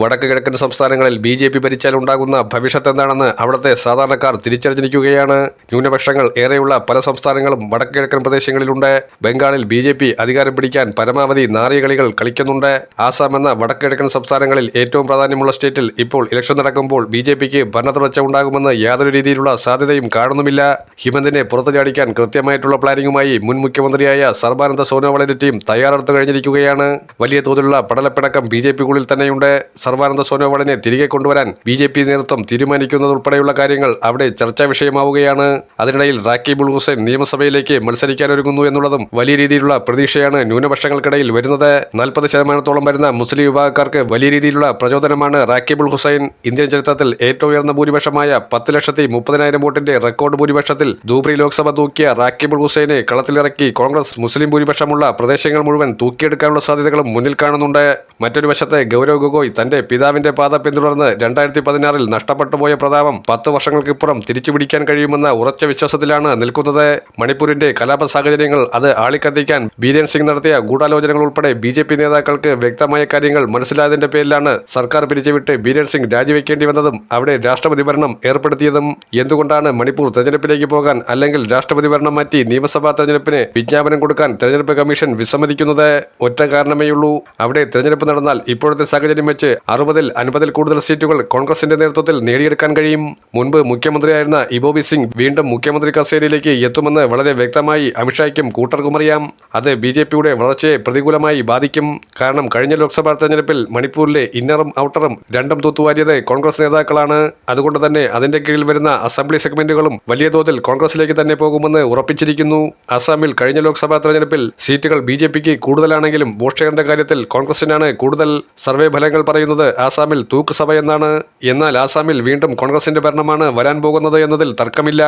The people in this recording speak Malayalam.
വടക്ക് കിഴക്കൻ സംസ്ഥാനങ്ങളിൽ ബി ജെ പി ഭരിച്ചാൽ ഉണ്ടാകുന്ന ഭവിഷ്യത്ത് എന്താണെന്ന് അവിടുത്തെ സാധാരണക്കാർ തിരിച്ചറിഞ്ഞിരിക്കുകയാണ്. ന്യൂനപക്ഷങ്ങൾ ഏറെയുള്ള പല സംസ്ഥാനങ്ങളും വടക്ക് കിഴക്കൻ പ്രദേശങ്ങളിലുണ്ട്. ബംഗാളിൽ ബി ജെ പി അധികാരം പിടിക്കാൻ പരമാവധി നാറിയ കളികൾ കളിക്കുന്നുണ്ട്. ആസാം എന്ന വടക്ക് കിഴക്കൻ സംസ്ഥാനങ്ങളിൽ ഏറ്റവും പ്രാധാന്യമുള്ള സ്റ്റേറ്റിൽ ഇപ്പോൾ ഇലക്ഷൻ നടക്കുമ്പോൾ ബി ജെ പിക്ക് ഭരണത്തുടർച്ച ഉണ്ടാകുമെന്ന് യാതൊരു രീതിയിലുള്ള സാധ്യതയും കാണുന്നുമില്ല. ഹിമന്തിനെ പുറത്തു ചാടിക്കാൻ കൃത്യമായിട്ടുള്ള പ്ലാനിങ്ങുമായി മുൻ മുഖ്യമന്ത്രിയായ സർബാനന്ദ സോനോവാളിന്റെ ടീം തയ്യാറെടുത്തു കഴിഞ്ഞിരിക്കുകയാണ്. വലിയ തോതിലുള്ള പടലപ്പിണക്കം ബി ജെ പിക്കുള്ളിൽ തന്നെയുണ്ട്. സർബാനന്ദ സോനോവാളിനെ തിരികെ കൊണ്ടുവരാൻ ബി ജെ പി നേതൃത്വം തീരുമാനിക്കുന്നതുൾപ്പെടെയുള്ള കാര്യങ്ങൾ അവിടെ ചർച്ചാ വിഷയമാവുകയാണ്. അതിനിടയിൽ റാക്കിബുൾ ഹുസൈൻ നിയമസഭയിലേക്ക് മത്സരിക്കാനൊരുങ്ങുന്നു എന്നുള്ളതും വലിയ രീതിയിലുള്ള പ്രതീക്ഷയാണ് ന്യൂനപക്ഷങ്ങൾക്കിടയിൽ വരുന്നത്. നാൽപ്പത് ശതമാനത്തോളം വരുന്ന മുസ്ലിം വിഭാഗക്കാർക്ക് വലിയ രീതിയിലുള്ള പ്രചോദനമാണ് റാക്കിബുൾ ഹുസൈൻ. ഇന്ത്യൻ ചരിത്രത്തിൽ ഏറ്റവും ഉയർന്ന ഭൂരിപക്ഷമായ പത്ത് ലക്ഷത്തി മുപ്പതിനായിരം വോട്ടിന്റെ റെക്കോർഡ് ഭൂരിപക്ഷത്തിൽ ധൂബ്രി ലോക്സഭ തൂക്കിയ റാക്കിബുൾ ഹുസൈനെ കളത്തിലിറക്കി കോൺഗ്രസ് മുസ്ലിം ഭൂരിപക്ഷമുള്ള പ്രദേശങ്ങൾ മുഴുവൻ തൂക്കിയെടുക്കാനുള്ള സാധ്യതകളും മുന്നിൽ കാണുന്നുണ്ട്. മറ്റൊരു വശത്ത് ഗൗരവ് ഗൊഗോയ് തന്റെ പിതാവിന്റെ പാത പിന്തുടർന്ന് രണ്ടായിരത്തി പതിനാറിൽ നഷ്ടപ്പെട്ടുപോയ പ്രതാപം പത്ത് വർഷങ്ങൾക്കിപ്പുറം തിരിച്ചുപിടിക്കാൻ കഴിയുമെന്ന ഉറച്ച വിശ്വാസത്തിലാണ് നിൽക്കുന്നത്. മണിപ്പൂരിന്റെ കലാപ സാഹചര്യങ്ങൾ അത് ആളിക്കത്തിക്കാൻ ബീരേൻ സിംഗ് നടത്തിയ ഗൂഢാലോചനകൾ ഉൾപ്പെടെ ബി ജെ പി നേതാക്കൾക്ക് വ്യക്തമായ കാര്യങ്ങൾ മനസ്സിലായതിന്റെ പേരിലാണ് സർക്കാർ പിരിച്ചുവിട്ട് ബീരേൻ സിംഗ് രാജിവെക്കേണ്ടി വന്നതും അവിടെ രാഷ്ട്രപതി ഭരണം ഏർപ്പെടുത്തിയതും. എന്തുകൊണ്ടാണ് മണിപ്പൂർ തെരഞ്ഞെടുപ്പിലേക്ക് പോകാൻ അല്ലെങ്കിൽ രാഷ്ട്രപതി ഭരണം മാറ്റി നിയമസഭാ തെരഞ്ഞെടുപ്പിന് വിജ്ഞാപനം കൊടുക്കാൻ തെരഞ്ഞെടുപ്പ് കമ്മീഷൻ വിസമ്മതിക്കുന്നത്? ഒറ്റ കാരണമേയുള്ളൂ. അവിടെ തെരഞ്ഞെടുപ്പ് നടന്നാൽ ഇപ്പോഴത്തെ സാഹചര്യം വെച്ച് അറുപതിൽ അൻപതിൽ കൂടുതൽ സീറ്റുകൾ കോൺഗ്രസിന്റെ നേതൃത്വത്തിൽ നേടിയെടുക്കാൻ കഴിയും. മുൻപ് മുഖ്യമന്ത്രിയായിരുന്ന ഇബോബി സിംഗ് വീണ്ടും മുഖ്യമന്ത്രി കസേരയിലേക്ക് എത്തുമെന്ന് വളരെ വ്യക്തമായി അമിത്ഷായ്ക്കും കൂട്ടർക്കും അറിയാം അത് ബി ജെ പിയുടെ വളർച്ചയെ പ്രതികൂലമായി ബാധിക്കും. കാരണം കഴിഞ്ഞ ലോക്സഭാ തെരഞ്ഞെടുപ്പിൽ മണിപ്പൂരിലെ ഇന്നറും ഔട്ടറും രണ്ടും തൂത്തുവാരിയത് കോൺഗ്രസ് നേതാക്കളാണ്. അതുകൊണ്ട് തന്നെ അതിന്റെ കീഴിൽ വരുന്ന അസംബ്ലി സെഗ്മെന്റുകളും വലിയ തോതിൽ കോൺഗ്രസിലേക്ക് തന്നെ പോകുമെന്ന് ഉറപ്പിച്ചിരിക്കുന്നു. അസാമിൽ കഴിഞ്ഞ ലോക്സഭാ തെരഞ്ഞെടുപ്പിൽ സീറ്റുകൾ ബി കൂടുതലാണെങ്കിലും വോട്ട് കാര്യത്തിൽ കോൺഗ്രസിനാണ് കൂടുതൽ സർവേ ഫലങ്ങൾ പറയുന്നത് ആസാമിൽ തൂക്കുസഭ എന്നാണ്. എന്നാൽ ആസാമിൽ വീണ്ടും കോൺഗ്രസിന്റെ ഭരണമാണ് വരാൻ പോകുന്നത് എന്നതിൽ തർക്കമില്ല.